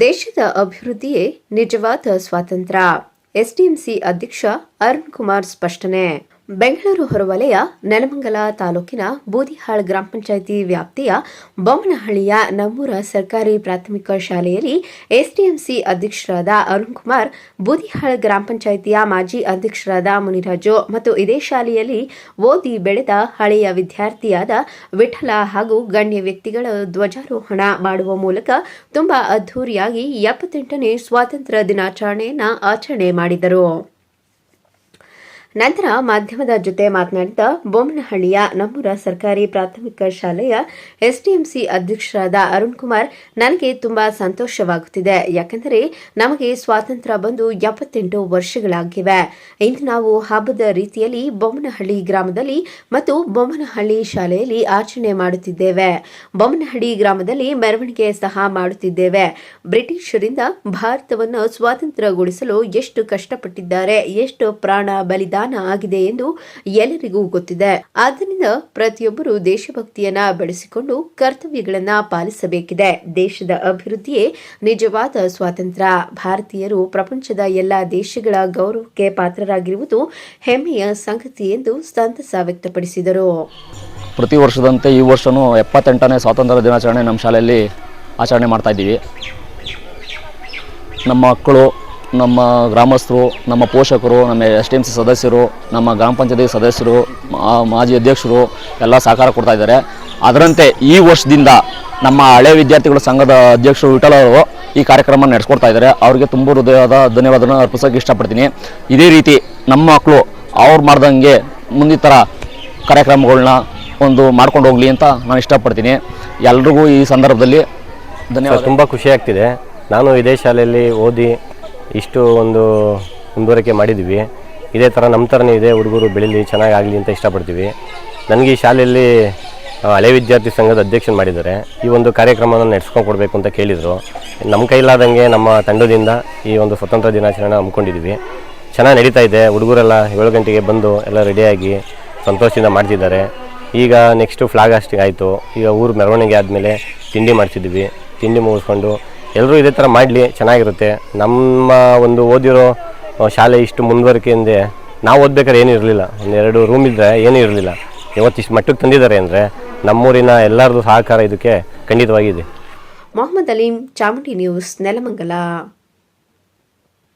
ದೇಶದ ಅಭಿವೃದ್ಧಿಯೇ ನಿಜವಾದ ಸ್ವಾತಂತ್ರ್ಯ. ಎಸ್ಡಿಎಂಸಿ ಅಧ್ಯಕ್ಷ ಅರುಣ್ ಕುಮಾರ್ ಸ್ಪಷ್ಟನೆ. ಬೆಂಗಳೂರು ಹೊರವಲಯ, ನೆಲಮಂಗಲ ತಾಲೂಕಿನ ಬೂದಿಹಾಳ್ ಗ್ರಾಮ ಪಂಚಾಯಿತಿ ವ್ಯಾಪ್ತಿಯ ಬೊಮ್ಮನಹಳ್ಳಿಯ ನಮ್ಮೂರ ಸರ್ಕಾರಿ ಪ್ರಾಥಮಿಕ ಶಾಲೆಯಲ್ಲಿ ಎಸ್ಡಿಎಂಸಿ ಅಧ್ಯಕ್ಷರಾದ ಅರುಣ್ ಕುಮಾರ್, ಬೂದಿಹಾಳ್ ಗ್ರಾಮ ಪಂಚಾಯಿತಿಯ ಮಾಜಿ ಅಧ್ಯಕ್ಷರಾದ ಮುನಿರಾಜು ಮತ್ತು ಇದೇ ಶಾಲೆಯಲ್ಲಿ ಓದಿ ಬೆಳೆದ ಹಳೆಯ ವಿದ್ಯಾರ್ಥಿಯಾದ ವಿಠಲ ಹಾಗೂ ಗಣ್ಯ ವ್ಯಕ್ತಿಗಳ ಧ್ವಜಾರೋಹಣ ಮಾಡುವ ಮೂಲಕ ತುಂಬಾ ಅದ್ಧೂರಿಯಾಗಿ ಎಪ್ಪತ್ತೆಂಟನೇ ಸ್ವಾತಂತ್ರ್ಯ ದಿನಾಚರಣೆಯನ್ನು ಆಚರಣೆ ಮಾಡಿದರು. ನಂತರ ಮಾಧ್ಯಮದ ಜೊತೆ ಮಾತನಾಡಿದ ಬೊಮ್ಮನಹಳ್ಳಿಯ ನಮ್ಮೂರ ಸರ್ಕಾರಿ ಪ್ರಾಥಮಿಕ ಶಾಲೆಯ ಎಸ್ಡಿಎಂಸಿ ಅಧ್ಯಕ್ಷರಾದ ಅರುಣ್ ಕುಮಾರ್, ನನಗೆ ತುಂಬಾ ಸಂತೋಷವಾಗುತ್ತಿದೆ. ಯಾಕೆಂದರೆ ನಮಗೆ ಸ್ವಾತಂತ್ರ್ಯ ಬಂದು ಎಪ್ಪತ್ತೆಂಟು ವರ್ಷಗಳಾಗಿವೆ. ಇಂದು ನಾವು ಹಬ್ಬದ ರೀತಿಯಲ್ಲಿ ಬೊಮ್ಮನಹಳ್ಳಿ ಗ್ರಾಮದಲ್ಲಿ ಮತ್ತು ಬೊಮ್ಮನಹಳ್ಳಿ ಶಾಲೆಯಲ್ಲಿ ಆಚರಣೆ ಮಾಡುತ್ತಿದ್ದೇವೆ. ಬೊಮ್ಮನಹಳ್ಳಿ ಗ್ರಾಮದಲ್ಲಿ ಮೆರವಣಿಗೆ ಸಹ ಮಾಡುತ್ತಿದ್ದೇವೆ. ಬ್ರಿಟಿಷರಿಂದ ಭಾರತವನ್ನು ಸ್ವಾತಂತ್ರ್ಯಗೊಳಿಸಲು ಎಷ್ಟು ಕಷ್ಟಪಟ್ಟಿದ್ದಾರೆ, ಎಷ್ಟು ಪ್ರಾಣ ಬಲಿದಾನ ಆಗಿದೆ ಎಂದು ಎಲ್ಲರಿಗೂ ಗೊತ್ತಿದೆ. ಆದ್ದರಿಂದ ಪ್ರತಿಯೊಬ್ಬರು ದೇಶಭಕ್ತಿಯನ್ನ ಬೆಳೆಸಿಕೊಂಡು ಕರ್ತವ್ಯಗಳನ್ನ ಪಾಲಿಸಬೇಕಿದೆ. ದೇಶದ ಅಭಿವೃದ್ಧಿಯೇ ನಿಜವಾದ ಸ್ವಾತಂತ್ರ್ಯ. ಭಾರತೀಯರು ಪ್ರಪಂಚದ ಎಲ್ಲಾ ದೇಶಗಳ ಗೌರವಕ್ಕೆ ಪಾತ್ರರಾಗಿರುವುದು ಹೆಮ್ಮೆಯ ಸಂಗತಿ ಎಂದು ಸಂತಸ ವ್ಯಕ್ತಪಡಿಸಿದರು. ಪ್ರತಿ ವರ್ಷದಂತೆ ಈ ವರ್ಷವೂ ಎಪ್ಪತ್ತೆಂಟನೇ ಸ್ವಾತಂತ್ರ್ಯ ದಿನಾಚರಣೆ ನಮ್ಮ ಶಾಲೆಯಲ್ಲಿ ಆಚರಣೆ ಮಾಡ್ತಾ ಇದ್ದೀವಿ. ನಮ್ಮ ಮಕ್ಕಳು ನಮ್ಮ ಗ್ರಾಮಸ್ಥರು, ನಮ್ಮ ಪೋಷಕರು, ನಮ್ಮ ಎಸ್ ಟಿ ಎಂ ಸಿ ಸದಸ್ಯರು, ನಮ್ಮ ಗ್ರಾಮ ಪಂಚಾಯತಿ ಸದಸ್ಯರು ಮಾಜಿ ಅಧ್ಯಕ್ಷರು ಎಲ್ಲ ಸಹಕಾರ ಕೊಡ್ತಾ ಇದ್ದಾರೆ. ಅದರಂತೆ ಈ ವರ್ಷದಿಂದ ನಮ್ಮ ಹಳೆ ವಿದ್ಯಾರ್ಥಿಗಳ ಸಂಘದ ಅಧ್ಯಕ್ಷರು ವಿಠಲ್ ಅವರು ಈ ಕಾರ್ಯಕ್ರಮ ನಡೆಸ್ಕೊಡ್ತಾ ಇದ್ದಾರೆ. ಅವರಿಗೆ ತುಂಬ ಹೃದಯದ ಧನ್ಯವಾದನ ಅರ್ಪಿಸೋಕೆ ಇಷ್ಟಪಡ್ತೀನಿ. ಇದೇ ರೀತಿ ನಮ್ಮ ಮಕ್ಕಳು ಅವ್ರು ಮಾಡ್ದಂಗೆ ಮುಂದಿನ ಕಾರ್ಯಕ್ರಮಗಳನ್ನ ಒಂದು ಮಾಡ್ಕೊಂಡು ಹೋಗಲಿ ಅಂತ ನಾನು ಇಷ್ಟಪಡ್ತೀನಿ. ಎಲ್ರಿಗೂ ಈ ಸಂದರ್ಭದಲ್ಲಿ ಧನ್ಯವಾದ. ತುಂಬ ಖುಷಿಯಾಗ್ತಿದೆ ನಾನು ಇದೇ ಶಾಲೆಯಲ್ಲಿ ಓದಿ ಇಷ್ಟು ಒಂದು ಮುಂದುವರಿಕೆ ಮಾಡಿದ್ವಿ. ಇದೇ ಥರ ನಮ್ಮ ಥರನೇ ಇದೆ, ಹುಡುಗರು ಬೆಳೀಲಿ ಚೆನ್ನಾಗಿ ಆಗಲಿ ಅಂತ ಇಷ್ಟಪಡ್ತೀವಿ. ನನಗೆ ಈ ಶಾಲೆಯಲ್ಲಿ ಹಳೆ ವಿದ್ಯಾರ್ಥಿ ಸಂಘದ ಅಧ್ಯಕ್ಷನ ಮಾಡಿದ್ದಾರೆ. ಈ ಒಂದು ಕಾರ್ಯಕ್ರಮನ ನಡೆಸ್ಕೊಂಡು ಕೊಡಬೇಕು ಅಂತ ಕೇಳಿದರು. ನಮ್ಮ ಕೈಲಾದಂಗೆ ನಮ್ಮ ತಂಡದಿಂದ ಈ ಒಂದು ಸ್ವತಂತ್ರ ದಿನಾಚರಣೆ ಹಮ್ಮಿಕೊಂಡಿದ್ವಿ. ಚೆನ್ನಾಗಿ ನಡೀತಾ ಇದೆ. ಹುಡುಗರೆಲ್ಲ ಏಳು ಗಂಟೆಗೆ ಬಂದು ಎಲ್ಲ ರೆಡಿಯಾಗಿ ಸಂತೋಷದಿಂದ ಮಾಡ್ತಿದ್ದಾರೆ. ಈಗ ನೆಕ್ಸ್ಟು ಫ್ಲಾಗ್ ಹಾಸ್ಟಿಂಗ್ ಆಯಿತು ಈಗ ಊರು ಮೆರವಣಿಗೆ ಆದಮೇಲೆ ತಿಂಡಿ ಮಾಡ್ತಿದ್ವಿ. ತಿಂಡಿ ಮುಗಿಸ್ಕೊಂಡು ಎಲ್ಲರೂ ಇದೇ ಥರ ಮಾಡಲಿ, ಚೆನ್ನಾಗಿರುತ್ತೆ. ನಮ್ಮ ಒಂದು ಓದಿರೋ ಶಾಲೆ ಇಷ್ಟು ಮುಂದುವರಿಕೆಯಿಂದ ನಾವು ಓದ್ಬೇಕಾದ್ರೆ ಏನೂ ಇರಲಿಲ್ಲ. ಒಂದೆರಡು ರೂಮ್ ಇದ್ದರೆ ಏನೂ ಇರಲಿಲ್ಲ. ಇವತ್ತಿಷ್ಟು ಮಟ್ಟಕ್ಕೆ ತಂದಿದ್ದಾರೆ ಅಂದರೆ ನಮ್ಮೂರಿನ ಎಲ್ಲರದು ಸಹಕಾರ ಇದಕ್ಕೆ ಖಂಡಿತವಾಗಿದೆ. ಮೊಹಮ್ಮದ್ ಅಲೀಂ, ಚಾಮುಂಡಿ ನ್ಯೂಸ್, ನೆಲಮಂಗಲ.